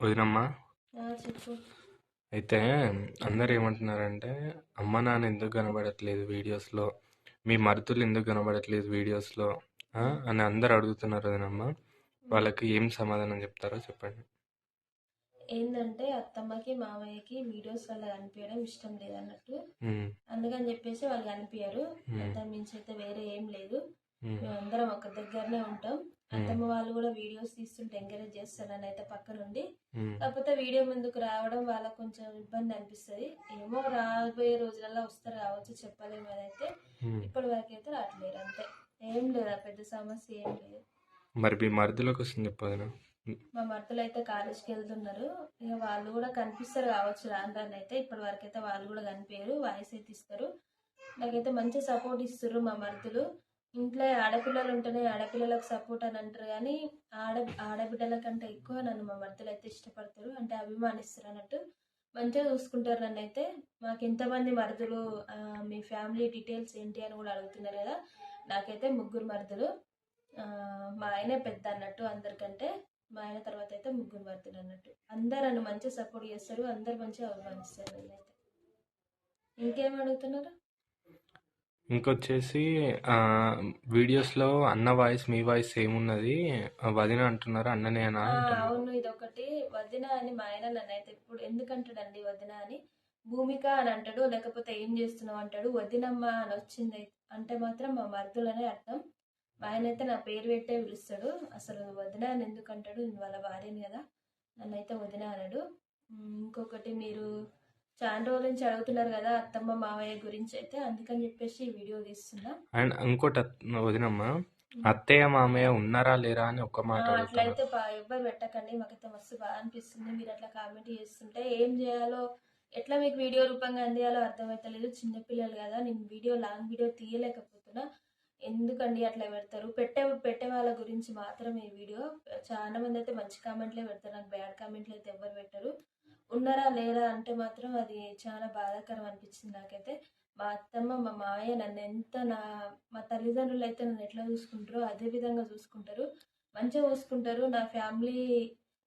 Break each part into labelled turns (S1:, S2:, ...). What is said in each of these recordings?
S1: వదినమ్మా?
S2: చెప్పు.
S1: అయితే అందరు ఏమంటున్నారంటే అమ్మ నాన్న ఎందుకు కనబడట్లేదు వీడియోస్లో? మీ మరుతులు ఎందుకు కనబడట్లేదు వీడియోస్లో? ఆ? అని అందరు అడుగుతున్నారు వదినమ్మా. వాళ్ళకి ఏం సమాధానం చెప్తారో చెప్పండి.
S2: ఏంటంటే అత్తమ్మకి మామయ్యకి వీడియోస్ వల్ల కనిపించడం ఇష్టం లేదన్నట్టు.
S1: ఉమ్,
S2: అందుకని చెప్పేసి వాళ్ళు కనిపించారు అంత మించి అయితే వేరే ఏం లేదు.
S1: ఉమ్,
S2: మేమందరం ఒక దగ్గరనే ఉంటాం. అత్తమ్మ వాళ్ళు కూడా వీడియోస్ తీస్తుంటే ఎంకరేజ్ చేస్తానని అయితే పక్క నుండి కాకపోతే వీడియో ముందుకు రావడం వాళ్ళకి కొంచెం ఇబ్బంది అనిపిస్తుంది. ఏమో రాబోయే రోజులలో వస్తారు కావచ్చు చెప్పలేము అదైతే
S1: ఉమ్.
S2: ఇప్పటి వరకు అయితే రావట్లేరు అంతే. ఏం లేదు పెద్ద సమస్య ఏం లేదు.
S1: మరి మీ మరుదులోకి వస్తుంది చెప్పు వదిన.
S2: మా మరదలు అయితే కాలేజ్కి వెళ్తున్నారు. ఇక వాళ్ళు కూడా కనిపిస్తారు కావచ్చు రాను రాను అయితే. ఇప్పటి వరకు అయితే వాళ్ళు కూడా కనిపించారు వాయిస్ అయితే ఇస్తారు. నాకైతే మంచి సపోర్ట్ ఇస్తారు మా మరదలు. ఇంట్లో ఆడపిల్లలు ఉంటేనే ఆడపిల్లలకు సపోర్ట్ అని అంటారు కానీ ఆడ ఆడబిడ్డల కంటే ఎక్కువ నన్ను మా భర్తలు అయితే ఇష్టపడతారు. అంటే అభిమానిస్తారు అన్నట్టు. మంచిగా చూసుకుంటారు నన్ను అయితే మాకు ఎంతమంది మరుదులు మీ ఫ్యామిలీ డీటెయిల్స్ ఏంటి అని కూడా అడుగుతున్నారు కదా. నాకైతే ముగ్గురు మరుదులు. మా ఆయనే పెద్ద అన్నట్టు అందరికంటే. మా ఆయన తర్వాత అయితే ముగ్గురు మరుదులు అన్నట్టు. అందరు నన్ను మంచిగా సపోర్ట్ చేస్తారు. అందరు మంచిగా అభిమానిస్తారు నన్ను అయితే ఇంకేం అడుగుతున్నారు?
S1: ఇంకొచ్చేసి ఆ, వీడియోస్లో అన్న వాయిస్ మీ వాయిస్ ఏమున్నది ఆ, వదిన అంటున్నారు అన్ననేనా
S2: ఆ,
S1: అంటున్నారు.
S2: అవును ఇదొకటి. వదిన అని మా ఆయన నన్ను అయితే ఇప్పుడు ఎందుకంటాడండి వదిన అని. భూమిక అని అంటాడు లేకపోతే ఏం చేస్తున్నావు అంటాడు. వదినమ్మ అని వచ్చింది అంటే మాత్రం మా మర్దులనే అర్థం. మా ఆయన అయితే నా పేరు పెట్టే పిలుస్తాడు. అసలు వదిన అని ఎందుకు అంటాడు? నేను వాళ్ళ భార్యని కదా. నన్ను అయితే వదిన అనడు. ఇంకొకటి మీరు చాలా రోజుల నుంచి అడుగుతున్నారు కదా అత్తమ్మ మావయ్య గురించి అయితే అందుకని చెప్పేసి ఈ వీడియో తీస్తున్నా.
S1: అండ్ ఇంకోటి వదినమ్మా అత్తయ్య మామయ్య ఉన్నారా లేరా అని ఒక్క మాట
S2: అట్లయితే ఎవ్వరు పెట్టకండి మాకైతే మస్తు బాగా అనిపిస్తుంది. మీరు అట్లా కామెంట్ చేస్తుంటే ఏం చేయాలో ఎట్లా మీకు వీడియో రూపంగా అందియాలో అర్థమవుతలేదు చిన్నపిల్లలు కదా నేను వీడియో లాంగ్ వీడియో తీయలేకపోతున్నా. ఎందుకండి అట్లా పెడతారు? పెట్టే పెట్టే వాళ్ళ గురించి మాత్రమే ఈ వీడియో. చాలా మంది అయితే మంచి కామెంట్లే పెడతారు నాకు బ్యాడ్ కామెంట్లు అయితే ఎవరు పెట్టరు. ఉన్నారా లేరా అంటే మాత్రం అది చాలా బాధాకరం అనిపించింది నాకైతే. మా అత్తమ్మ మా మావయ్య నన్ను ఎంత నా మా తల్లిదండ్రులు అయితే నన్ను ఎట్లా చూసుకుంటారో అదే విధంగా చూసుకుంటారు. మంచిగా చూసుకుంటారు. నా ఫ్యామిలీ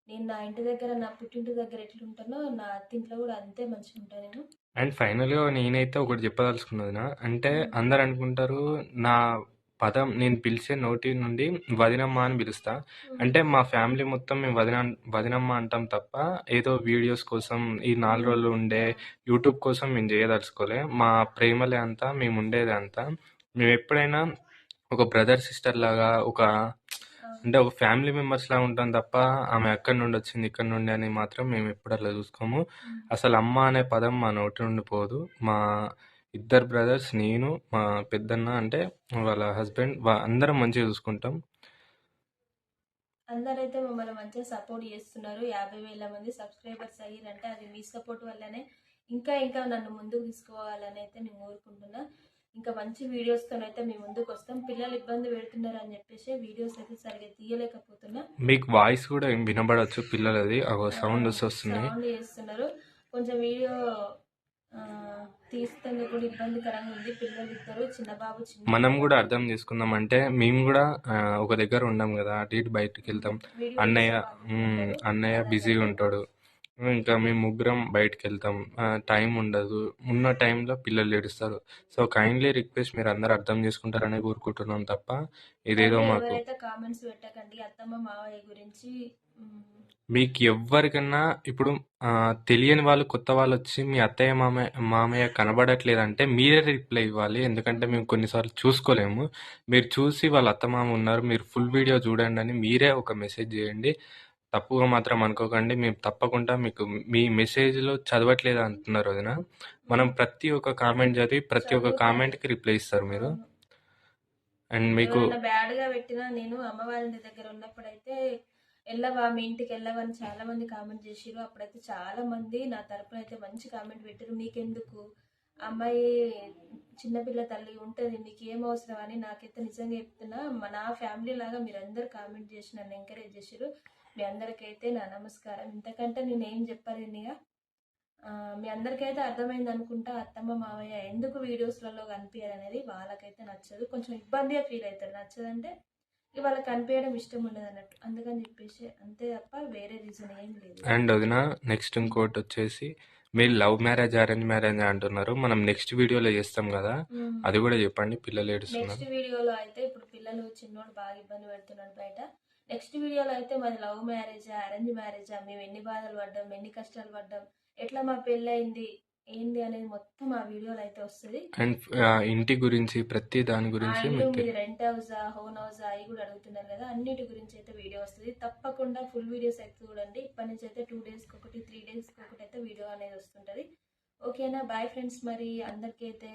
S2: నేను నా ఇంటి దగ్గర నా పుట్టింటి దగ్గర ఎట్లుంటానో నా అత్తింట్లో కూడా అంతే మంచిగా ఉంటాను నేను.
S1: అండ్ ఫైనల్గా నేనైతే ఒకటి చెప్పదలుచుకున్నదినా అంటే అందరు అనుకుంటారు నా పదం నేను పిలిచే నోటి నుండి వదినమ్మ అని పిలుస్తా. అంటే మా ఫ్యామిలీ మొత్తం మేము వదిన వదినమ్మ అంటాం తప్ప ఏదో వీడియోస్ కోసం ఈ నాలుగు రోజులు ఉండే యూట్యూబ్ కోసం మేము చేయదలుచుకోలే. మా ప్రేమలే అంతా మేము ఉండేది అంతా. మేము ఎప్పుడైనా ఒక బ్రదర్ సిస్టర్ లాగా ఒక అంటే ఒక ఫ్యామిలీ మెంబర్స్ లాగా ఉంటాం తప్ప ఆమె అక్కడి నుండి వచ్చింది ఇక్కడ నుండి అని మాత్రం మేము ఎప్పుడు అట్లా చూసుకోము. అసలు అమ్మ అనే పదం మా నోటి నుండి పోదు. మా ఇద్దరు బ్రదర్స్ నేను మా పెద్దన్న అంటే వాళ్ళ హస్బెండ్ అందరం మంచిగా చూసుకుంటాం.
S2: అందరైతే మమ్మల్ని మంచిగా సపోర్ట్ చేస్తున్నారు. యాభై వేల మంది సబ్స్క్రైబర్స్ అయ్యారంటే అది మీ సపోర్ట్ వల్లనే ఇంకా ఇంకా నన్ను ముందుకు తీసుకోవాలని అయితే నేను కోరుకుంటున్నా. ఇంకా మంచి వీడియోస్తో అయితే మేము ముందుకు వస్తాం. పిల్లలు ఇబ్బంది పెడుతున్నారు అని చెప్పేసి వీడియోస్ అయితే సరిగా తీయలేకపోతున్నా.
S1: మీకు వాయిస్ కూడా ఏం వినబడచ్చు పిల్లలది. సౌండ్ వస్తుంది
S2: సౌండ్ చేస్తున్నారు. కొంచెం వీడియో తీస్తుంది కూడా ఇబ్బందికరంగా ఉంది పిల్లలు ఇద్దరు చిన్న బాబు చిన్న
S1: మనం కూడా అర్థం చేసుకుందాం అంటే మేము కూడా ఒక దగ్గర ఉండం కదా అటు ఇటు బయటకు వెళ్తాం అన్నయ్య. అన్నయ్య బిజీగా ఉంటాడు ఇంకా మేము ముగ్గురం బయటకు వెళ్తాం టైం ఉండదు. ఉన్న టైంలో పిల్లలు ఏడుస్తారు. సో కైండ్లీ రిక్వెస్ట్ మీరు అందరు అర్థం చేసుకుంటారని కోరుకుంటున్నాం తప్ప ఇదేదో మాకు
S2: ఎవరైతే కామెంట్స్ పెట్టకండి అత్తమ్మ మావయ్య గురించి మ్,
S1: మీకు ఎవ్వరికన్నా ఇప్పుడు తెలియని వాళ్ళు కొత్త వాళ్ళు వచ్చి మీ అత్తయ్య మామయ్య మామయ్య కనబడట్లేదంటే మీరే రిప్లై ఇవ్వాలి. ఎందుకంటే మేము కొన్నిసార్లు చూసుకోలేము. మీరు చూసి వాళ్ళ అత్తమామ ఉన్నారు. మీరు ఫుల్ వీడియో చూడండి అని మీరే ఒక మెసేజ్ చేయండి. తప్పుగా మాత్రం అనుకోకండి. మేము తప్పకుండా మీకు మీ మెసేజ్లో చదవట్లేదు అంటున్నారు వదిన. మనం ప్రతి ఒక్క కామెంట్ చదివి ప్రతి ఒక్క కామెంట్కి రిప్లై ఇస్తారు మీరు. అండ్ మీకు
S2: బ్యాడ్గా పెట్టినా నేను అమ్మ వాళ్ళ ఇంటి దగ్గర ఉన్నప్పుడైతే వెళ్ళవా మీ ఇంటికి వెళ్ళవా అని చాలా మంది కామెంట్ చేసిరు అప్పుడైతే చాలా మంది నా తరపున అయితే మంచి కామెంట్ పెట్టారు మీకెందుకు అమ్మాయి చిన్నపిల్ల తల్లి ఉంటుంది మీకు ఏం అవసరం అని నాకైతే నిజంగా చెప్తున్నా. నా ఫ్యామిలీ లాగా మీరు అందరు కామెంట్ చేసి నన్ను ఎంకరేజ్ చేసిరు మీ అందరికైతే నా నమస్కారం. ఇంతకంటే నేను ఏం చెప్పలేను ఇక ఆ, మీ అందరికైతే అర్థమైంది అనుకుంటా అత్తమ్మ మావయ్య ఎందుకు వీడియోస్లలో కనిపించారు అనేది వాళ్ళకైతే నచ్చదు. కొంచెం ఇబ్బందిగా ఫీల్ అవుతారు. నచ్చదంటే ఇక వాళ్ళకి కనిపించడం ఇష్టం ఉండదు అన్నట్టు. అందుకని చెప్పేసి అంతే తప్ప వేరే రీజన్ ఏం లేదు.
S1: అండ్ వదిన నెక్స్ట్ ఇంకోటి వచ్చేసి మీరు లవ్ మ్యారేజ్ అరేంజ్ మ్యారేజ్ అంటున్నారు. మనం నెక్స్ట్ వీడియోలో చేస్తాం కదా. అది కూడా చెప్పండి. పిల్లలు ఏడుస్తున్నారు.
S2: నెక్స్ట్ వీడియోలో అయితే ఇప్పుడు పిల్లలు చిన్నోడు బాగా ఇబ్బంది పెడుతున్నాడు బయట. నెక్స్ట్ వీడియోలో అయితే మాది లవ్ మ్యారేజా అరేంజ్ మ్యారేజా మేము ఎన్ని బాధలు పడ్డాం ఎన్ని కష్టాలు పడ్డాం ఎట్లా మా పెళ్ళి అయింది ఏంది అనేది మొత్తం ఆ వీడియోలో అయితే వస్తుంది.
S1: అండ్ ఇంటి గురించి ప్రతి దాని గురించి
S2: మీరు రెంట్ హౌసా హోన్ హౌసా అవి కూడా అడుగుతున్నారు కదా అన్నిటి గురించి అయితే వీడియో వస్తుంది. తప్పకుండా ఫుల్ వీడియోస్ అయితే చూడండి. ఇప్పటి నుంచి అయితే టూ డేస్కి ఒకటి త్రీ డేస్కి ఒకటి అయితే వీడియో అనేది వస్తుంటుంది. ఓకేనా బాయ్ ఫ్రెండ్స్ మరి అందరికీ అయితే